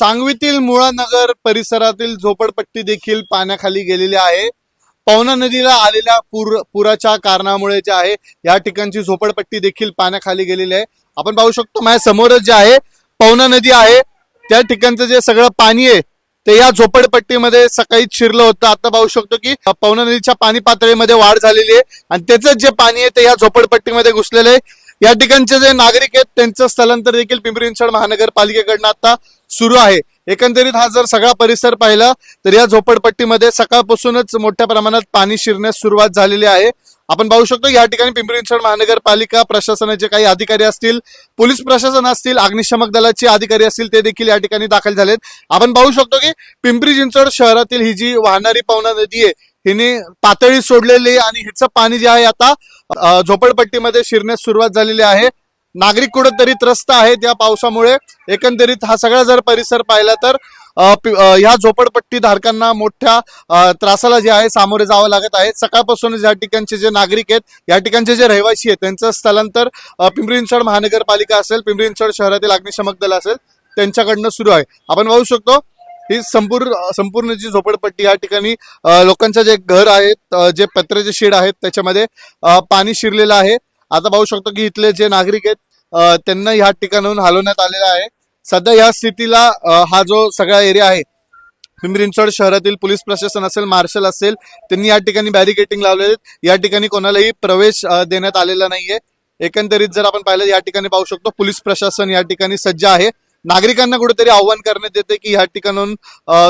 सांगवीतील मुळा नगर परिसरातील झोपडपट्टी देखील पाण्याखाली गेलेली आहे. पवना नदीला आलेल्या पूर पुराच्या कारणामुळे जे आहे या ठिकाणची झोपडपट्टी देखील पाण्याखाली गेलेली आहे. आपण पाहू शकतो माझ्या समोरच जे आहे पवना नदी आहे. त्या ठिकाणचं जे सगळं पाणी आहे ते या झोपडपट्टीमध्ये सकाळी शिरलं होतं. आता पाहू शकतो की पवना नदीच्या पाणी पातळीमध्ये वाढ झालेली आहे. आणि त्याच जे पाणी आहे ते या झोपडपट्टीमध्ये घुसलेलं आहे. या ठिकाणचे जे नागरिक आहेत त्यांचं स्थलांतर देखील पिंपरी चिंचवड महानगरपालिकेकडनं आता सुरू आहे. एकंदरीत हा जर सगळा परिसर पाहिला तर या झोपडपट्टीमध्ये सकाळपासूनच मोठ्या प्रमाणात पाणी शिरण्यास सुरुवात झालेली आहे. आपण पाहू शकतो या ठिकाणी पिंपरी चिंचवड महानगरपालिका प्रशासनाचे काही अधिकारी असतील पोलीस प्रशासन असतील अग्निशमक दलाचे अधिकारी असतील ते देखील या ठिकाणी दाखल झालेत. आपण पाहू शकतो की पिंपरी चिंचवड शहरातील ही जी वाहणारी पवना नदी आहे हिने पातळी सोडलेली आणि हिचं पाणी जे आहे आता झोपडपट्टीमध्ये शिरण्यास सुरुवात झालेली आहे. नागरिक कुठंतरी त्रस्त आहेत या पावसामुळे. एकंदरीत हा सगळा जर परिसर पाहिला तर ह्या झोपडपट्टी धारकांना मोठ्या त्रासाला जे आहे सामोरे जावं लागत आहे. सकाळपासून या ठिकाणचे जे नागरिक आहेत या ठिकाणचे जे रहिवासी आहेत त्यांचं स्थलांतर पिंपरी चिंचवड महानगरपालिका असेल पिंपरी चिंचवड शहरातील अग्निशमक दल असेल त्यांच्याकडनं सुरू आहे. आपण पाहू शकतो ही संपूर्ण संपूर्ण जी झोपडपट्टी या ठिकाणी अ, लोकांचं जे घर आहेत जे पत्र्याचे शेड आहेत त्याच्यामध्ये पाणी शिरलेलं आहे. आता पाहू शकतो की इथले जे नागरिक आहेत त्यांना ह्या ठिकाणाहून हलवण्यात आलेलं आहे. सध्या या स्थितीला हा जो सगळा एरिया आहे पिंपरी शहरातील पोलीस प्रशासन असेल मार्शल असेल त्यांनी या ठिकाणी बॅरिकेटिंग लावलेले आहेत. या ठिकाणी कोणालाही प्रवेश देण्यात आलेला नाहीये. एकंदरीत जर आपण पाहिलं या ठिकाणी पाहू शकतो पोलीस प्रशासन या ठिकाणी सज्ज आहे. नागरिकांना कुठेतरी आव्हान करण्यात येते की या ठिकाणून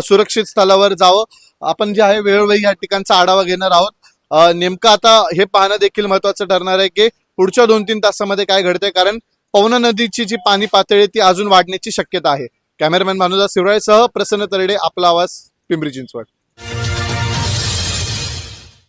सुरक्षित स्थळावर जावं. आपण जे आहे वेळोवेळी या ठिकाणचा आढावा घेणार आहोत. नेमकं आता हे पाहणं देखील महत्वाचं ठरणार आहे की पुढच्या दोन तीन तासामध्ये काय घडते कारण पवना नदीची जी पाणी पातळी ती अजून वाढण्याची शक्यता आहे. कॅमेरामॅन भानुदास शिवराळेसह प्रसन्न तरडे आपला आवाज पिंपरी चिंचवड.